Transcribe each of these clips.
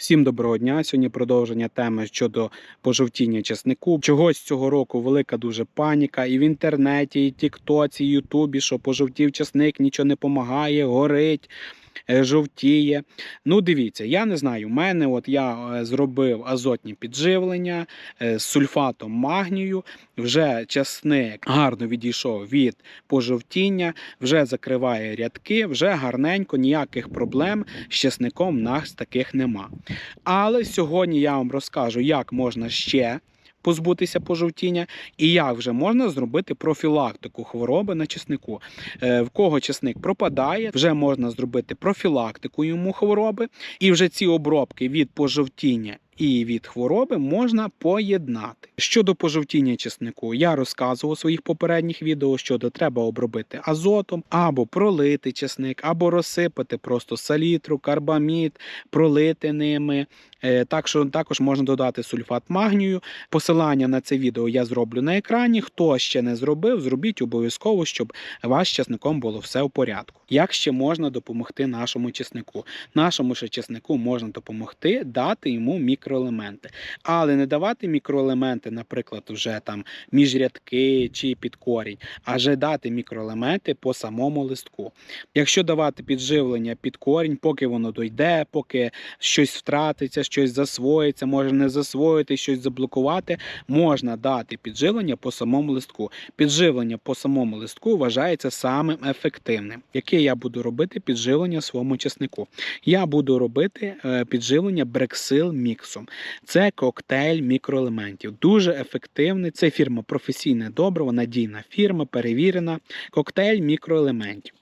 Всім доброго дня. Сьогодні продовження теми щодо пожовтіння чеснику. Чогось цього року велика дуже паніка і в інтернеті, і Тіктоці, і Ютубі, що пожовтів чесник, нічого не допомагає, горить. Е, Жовтіє. Ну, дивіться, я не знаю. У мене от я е, зробив азотні підживлення е, з сульфатом магнію. Вже часник гарно відійшов від пожовтіння, вже закриває рядки, вже гарненько, ніяких проблем з часником в нас таких нема. Але сьогодні я вам розкажу, як можна ще позбутися пожовтіння і як вже можна зробити профілактику хвороби на чеснику. Е, В кого чесник пропадає, вже можна зробити профілактику йому хвороби, і вже ці обробки від пожовтіння. І від хвороби можна поєднати. Щодо пожовтіння чеснику, я розказував у своїх попередніх відео, що треба обробити азотом, або пролити чесник, або розсипати просто салітру, карбамід, пролити ними. Е, Так що також можна додати сульфат магнію. Посилання на це відео я зроблю на екрані. Хто ще не зробив, зробіть обов'язково, щоб ваш чесником було все в порядку. Як ще можна допомогти нашому чеснику? Нашому ще чеснику можна допомогти дати йому мікроелементи, але не давати мікроелементи, наприклад, вже там між рядки чи під корінь, а вже дати мікроелементи по самому листку. Якщо давати підживлення під корінь, поки воно дойде, поки щось втратиться, щось засвоїться, може не засвоїти, щось заблокувати, можна дати підживлення по самому листку. Підживлення по самому листку вважається самим ефективним. Яке я буду робити підживлення своєму чеснику? Я буду робити е, підживлення брексил міксом. Це коктейль мікроелементів. Дуже ефективний. Це фірма професійне добриво, надійна фірма, перевірена. Коктейль мікроелементів.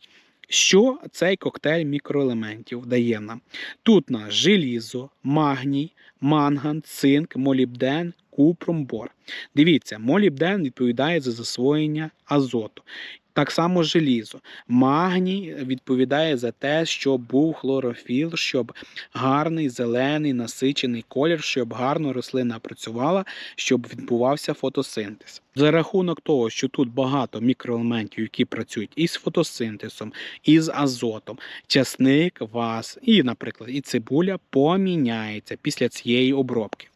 Що цей коктейль мікроелементів дає нам? Тут на желізо, магній, манган, цинк, молібден, купромбор. Дивіться, молібден відповідає за засвоєння азоту. Так само желізо. Магній відповідає за те, щоб був хлорофіл, щоб гарний зелений насичений колір, щоб гарно рослина працювала, щоб відбувався фотосинтез. За рахунок того, що тут багато мікроелементів, які працюють із фотосинтезом, із азотом, часник вас і, наприклад, і цибуля поміняється після цієї обробки.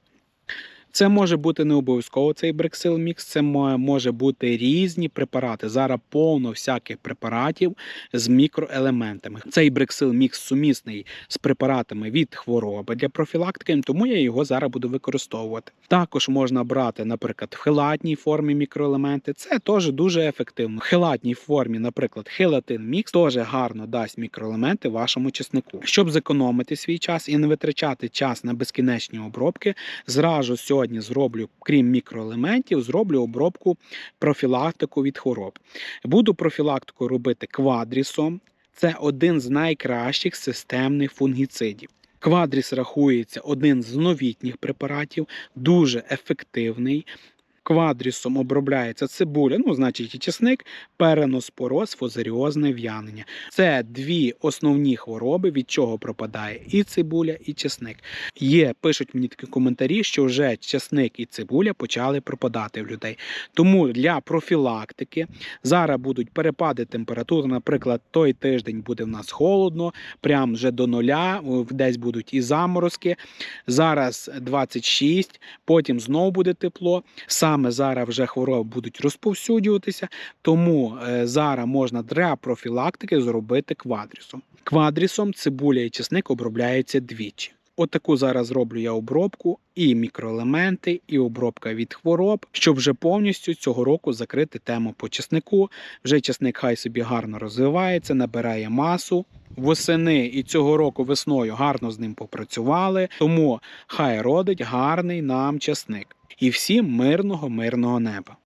Це може бути не обов'язково цей брексил мікс, це може бути різні препарати. Зараз повно всяких препаратів з мікроелементами. Цей брексил мікс сумісний з препаратами від хвороби для профілактики, тому я його зараз буду використовувати. Також можна брати, наприклад, в хелатній формі мікроелементи. Це теж дуже ефективно. В хелатній формі, наприклад, хелатин мікс теж гарно дасть мікроелементи вашому чеснику. Щоб зекономити свій час і не витрачати час на безкінечні обробки, зразу сьогодні зроблю, крім мікроелементів, зроблю обробку профілактику від хвороб. Буду профілактику робити квадрісом. Це один з найкращих системних фунгіцидів. Квадріс рахується один з новітніх препаратів, дуже ефективний. Квадрісом обробляється цибуля, ну, значить, і чесник, переноспороз, фузаріозне в'янення. Це дві основні хвороби, від чого пропадає і цибуля, і чесник. Є, пишуть мені такі коментарі, що вже чесник і цибуля почали пропадати в людей. Тому для профілактики зараз будуть перепади температур. Наприклад, той тиждень буде в нас холодно, прям вже до нуля, десь будуть і заморозки. Зараз 26, потім знову буде тепло. Саме зараз вже хвороби будуть розповсюджуватися, тому е, зараз можна для профілактики зробити квадрісом. Квадрісом цибуля і чесник обробляються двічі. Отаку зараз зроблю я обробку і мікроелементи, і обробка від хвороб, щоб вже повністю цього року закрити тему по чеснику. Вже чесник хай собі гарно розвивається, набирає масу. Восени і цього року весною гарно з ним попрацювали, тому хай родить гарний нам чесник. І всім мирного, мирного неба.